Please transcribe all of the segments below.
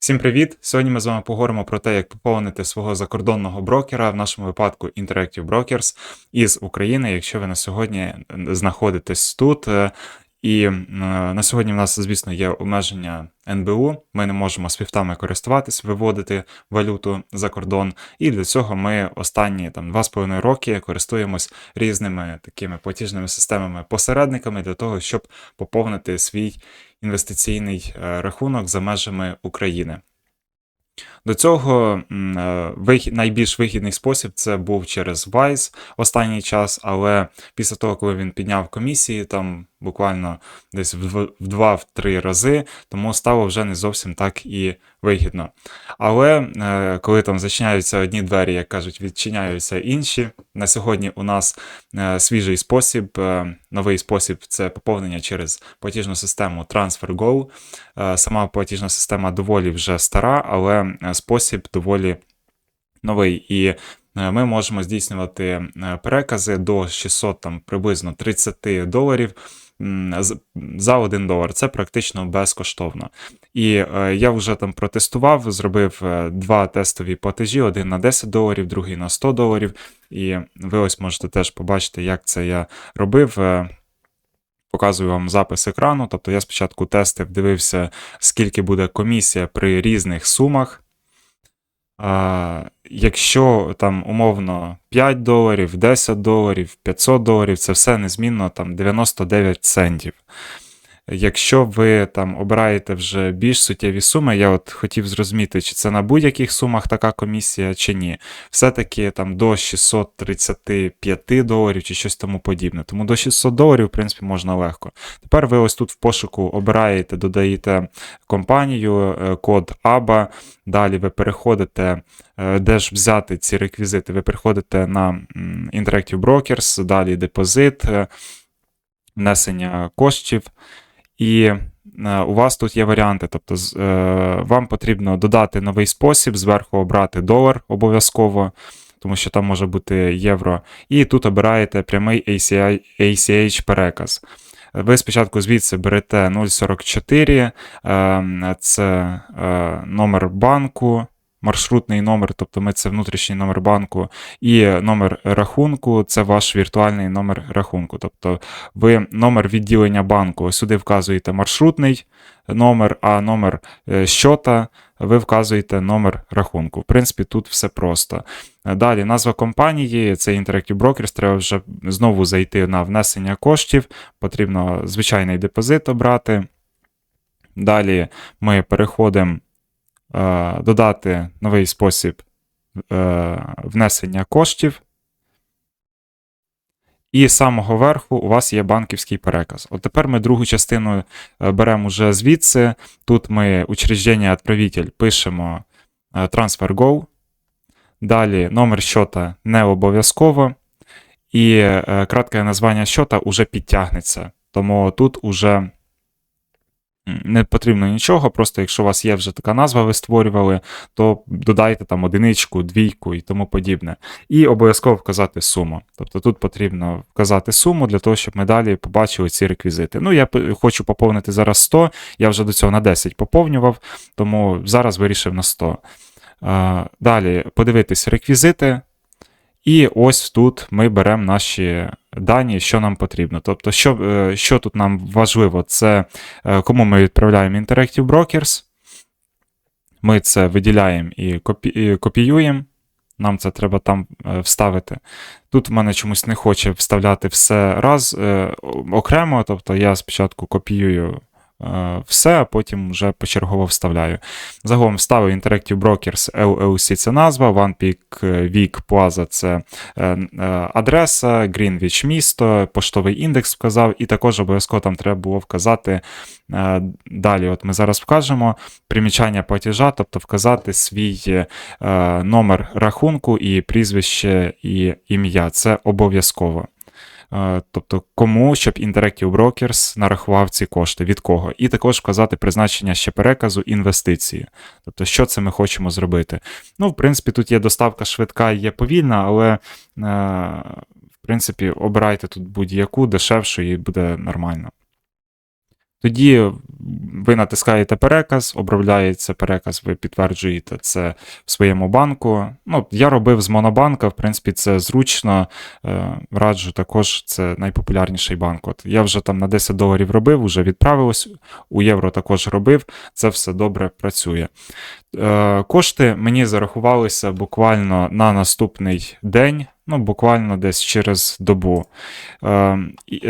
Всім привіт! Сьогодні ми з вами поговоримо про те, як поповнити свого закордонного брокера, в нашому випадку Interactive Brokers із України, якщо ви на сьогодні знаходитесь тут. І е, на сьогодні в нас, звісно, є обмеження НБУ. Ми не можемо свіфтами користуватись, виводити валюту за кордон. І для цього ми останні там 2,5 роки користуємось різними такими платіжними системами-посередниками для того, щоб поповнити свій інвестиційний е, рахунок за межами України. До цього е, найбільш вигідний спосіб це був через Wise останній час, але після того, коли він підняв комісії, там буквально десь в дв- в два-три рази, тому стало вже не зовсім так і вигідно. Але е, коли там зачиняються одні двері, як кажуть, відчиняються інші. На сьогодні у нас е, свіжий спосіб, е, новий спосіб це поповнення через платіжну систему TransferGo. Е, Сама платіжна система доволі вже стара, але е, спосіб доволі новий. І ми можемо здійснювати е, перекази до 600 там, приблизно 30 доларів за 1 долар. Це практично безкоштовно. І е, я вже там протестував, зробив е, два тестові платежі: один на 10 доларів, другий на 100 доларів. І ви ось можете теж побачити, як це я робив. Е, Показую вам запис екрану. Тобто я спочатку тестив, дивився, скільки буде комісія при різних сумах. Якщо там умовно 5 доларів, 10 доларів, 500 доларів, це все незмінно там 99 центів. Якщо ви там обираєте вже більш суттєві суми, я от хотів зрозуміти, чи це на будь-яких сумах така комісія, чи ні. Все-таки там до 635 доларів чи щось тому подібне. Тому до 600 доларів, в принципі, можна легко. Тепер ви ось тут в пошуку обираєте, додаєте компанію, е, код ABA, далі ви переходите, е, де ж взяти ці реквізити, ви переходите на Interactive Brokers, далі депозит, е, внесення коштів. І е, у вас тут є варіанти. Тобто, е, вам потрібно додати новий спосіб, зверху обрати долар обов'язково, тому що там може бути євро. І тут обираєте прямий ACH переказ. Ви спочатку звідси берете 044, е, це е, номер банку, маршрутний номер, тобто ми це внутрішній номер банку, і номер рахунку це ваш віртуальний номер рахунку. Тобто ви номер відділення банку сюди вказуєте маршрутний номер, а номер е, щота ви вказуєте номер рахунку. В принципі, тут все просто. Далі назва компанії, це Interactive Brokers, треба вже знову зайти на внесення коштів, потрібно звичайний депозит обрати. Далі ми переходимо е, додати новий спосіб е, внесення коштів. І з самого верху у вас є банківський переказ. От тепер ми другу частину е, беремо вже звідси. Тут ми учреждення отправитель пишемо TransferGo. Далі номер щота не обов'язково. І кратке названня щота уже підтягнеться. Тому тут уже не потрібно нічого. Просто якщо у вас є вже така назва, ви створювали, то додайте там одиничку, двійку і тому подібне. І обов'язково вказати суму. Тобто тут потрібно вказати суму для того, щоб ми далі побачили ці реквізити. Ну, я хочу поповнити зараз 100, я вже до цього на 10 поповнював, тому зараз вирішив на 100. Далі подивитись реквізити. І ось тут ми беремо наші дані, що нам потрібно. Тобто, що, е, що тут нам важливо, це е, кому ми відправляємо Interactive Brokers. Ми це виділяємо і копі, і копіюємо. Нам це треба там е, вставити. Тут в мене чомусь не хоче вставляти все раз окремо. Тобто я спочатку копіюю все, а потім вже почергово вставляю. Загалом вставив Interactive Brokers LLC це назва, OnePeak Week Plaza це е, е, адреса, Greenwich місто, поштовий індекс вказав, і також обов'язково там треба було вказати е, далі. От ми зараз вкажемо примічання платежа, тобто вказати свій е, номер рахунку і прізвище і ім'я. Це обов'язково. Е, Тобто, кому, щоб Interactive Brokers нарахував ці кошти, від кого. І також вказати призначення ще переказу інвестиції. Тобто, що це ми хочемо зробити. Ну, в принципі, тут є доставка швидка і є повільна, але, е, в принципі, обирайте тут будь-яку дешевшу і буде нормально. Тоді ви натискаєте переказ, обробляється переказ, ви підтверджуєте це в своєму банку. Ну, я робив з Монобанка, в принципі, це зручно. Е, Раджу також, це найпопулярніший банк. От я вже там на 10 доларів робив, вже відправилось, у євро також робив. Це все добре працює. Е, Кошти мені зарахувалися буквально на наступний день. Ну, буквально десь через добу. Е,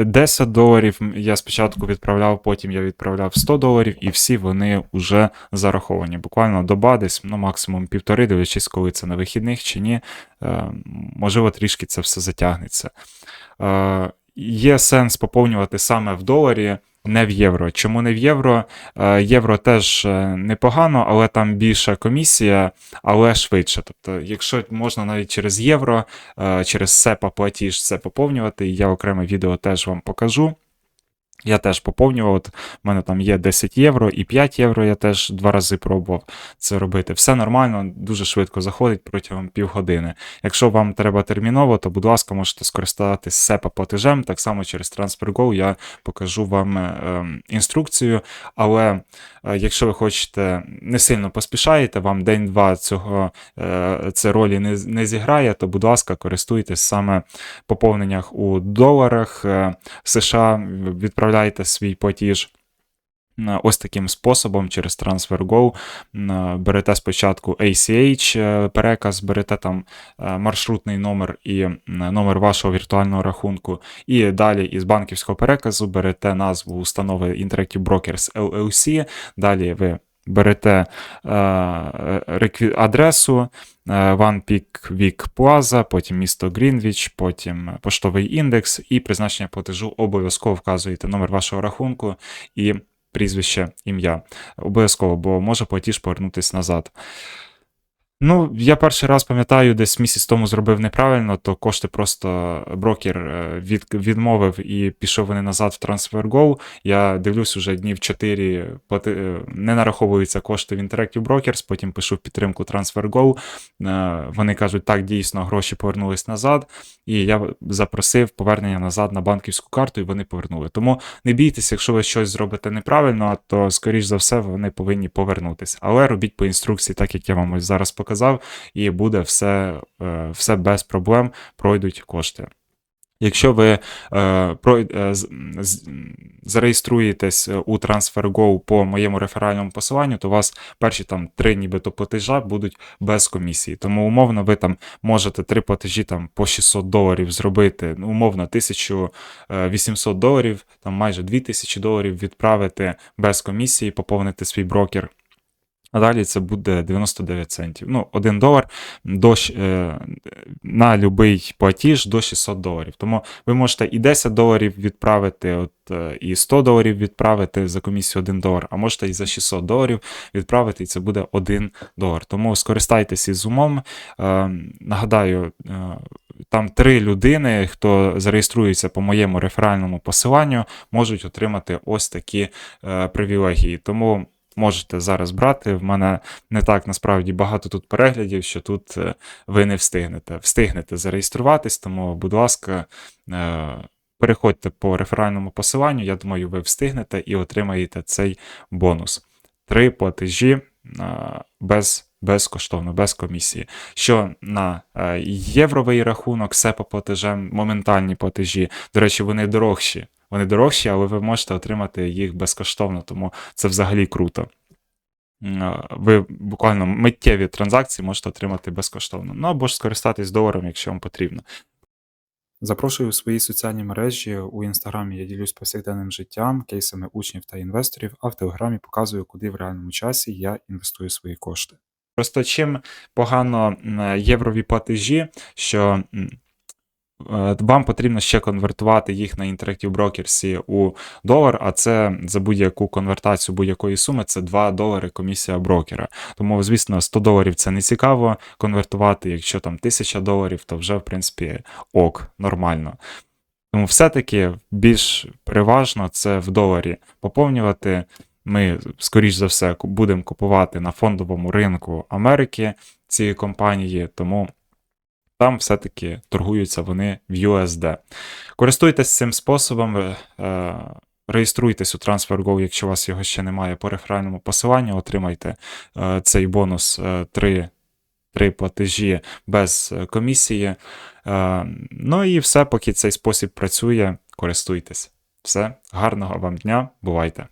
10 доларів я спочатку відправляв, потім я відправляв 100 доларів, і всі вони вже зараховані. Буквально доба, десь ну, максимум півтори, дивлячись, коли це на вихідних чи ні. Е, Можливо, трішки це все затягнеться. Е, Є сенс поповнювати саме в доларі. Не в євро. Чому не в євро? Е, Євро теж е, непогано, але там більша комісія, але швидше. Тобто, якщо можна навіть через євро, е, через СЕПА платіж це поповнювати, я окреме відео теж вам покажу. Я теж поповнював, от в мене там є 10 євро і 5 євро, я теж два рази пробував це робити. Все нормально, дуже швидко заходить протягом півгодини. Якщо вам треба терміново, то, будь ласка, можете скористатись SEPA платежем. Так само через TransferGo я покажу вам е, ем, інструкцію. Але е, якщо ви хочете не сильно поспішаєте, вам день-два цього е, це ролі не, не зіграє, то, будь ласка, користуйтесь саме поповненнях у доларах е, США, відправляйте свій платіж. е, Ось таким способом через TransferGo е, берете спочатку ACH е, переказ, берете там маршрутний номер і номер вашого віртуального рахунку, і далі із банківського переказу берете назву установи Interactive Brokers LLC, далі ви берете е, адресу е, One Peak Week Plaza, потім місто Грінвіч, потім поштовий індекс і призначення платежу обов'язково вказуєте номер вашого рахунку і прізвище, ім'я. Обов'язково, бо може платіж повернутися назад. Ну, я перший раз пам'ятаю, десь місяць тому зробив неправильно, то кошти просто брокер е, від, відмовив і пішов вони назад в TransferGo. Я дивлюсь уже днів 4, плати- е, не нараховуються кошти в Interactive Brokers, потім пишу в підтримку TransferGo. Е, Вони кажуть, так, дійсно, гроші повернулись назад. І я запросив повернення назад на банківську карту, і вони повернули. Тому не бійтеся, якщо ви щось зробите неправильно, то, скоріш за все, вони повинні повернутися. Але робіть по інструкції, так як я вам ось зараз показав, і буде все, е, все без проблем, пройдуть кошти. Якщо ви е, прой- е, з- зареєструєтесь у TransferGo по моєму реферальному посиланню, то у вас перші там три нібито платежа будуть без комісії. Тому умовно ви там можете три платежі там по 600 доларів зробити, умовно 1800 доларів, там майже 2000 доларів відправити без комісії, поповнити свій брокер. А далі це буде 99 центів. Ну, 1 долар до, е, на будь-який платіж до 600 доларів. Тому ви можете і 10 доларів відправити, от, е, і 100 доларів відправити за комісію 1 долар, а можете і за 600 доларів відправити, і це буде 1 долар. Тому скористайтеся із умом. Е, нагадаю, е, там три людини, хто зареєструється по моєму реферальному посиланню, можуть отримати ось такі е, привілегії. Тому можете зараз брати. В мене не так насправді багато тут переглядів, що тут е, ви не встигнете. Встигнете зареєструватись, тому, будь ласка, е, переходьте по реферальному посиланню. Я думаю, ви встигнете і отримаєте цей бонус. Три платежі е, без. Безкоштовно, без комісії. Що на євровий рахунок, SEPA платежем, моментальні платежі. До речі, вони дорожчі. Вони дорожчі, але ви можете отримати їх безкоштовно, тому це взагалі круто. Ви буквально миттєві транзакції можете отримати безкоштовно. Ну або ж скористатись доларом, якщо вам потрібно. Запрошую у свої соціальні мережі. У інстаграмі я ділюсь повсякденним життям, кейсами учнів та інвесторів, а в телеграмі показую, куди в реальному часі я інвестую свої кошти. Просто чим погано єврові платежі, що вам потрібно ще конвертувати їх на Interactive Brokers у долар, а це за будь-яку конвертацію будь-якої суми це 2 долари комісія брокера. Тому, звісно, 100 доларів це не цікаво конвертувати. Якщо там 1000 доларів, то вже в принципі ок, нормально. Тому все-таки більш переважно це в доларі поповнювати. Ми, скоріш за все, будемо купувати на фондовому ринку Америки ці компанії, тому там все-таки торгуються вони в USD. Користуйтесь цим способом. е, е, реєструйтесь у TransferGo, якщо у вас його ще немає, по реферальному посиланню, отримайте е, цей бонус е, 3, 3 платежі без комісії. Ну і все, поки цей спосіб працює, користуйтесь. Все, гарного вам дня, бувайте!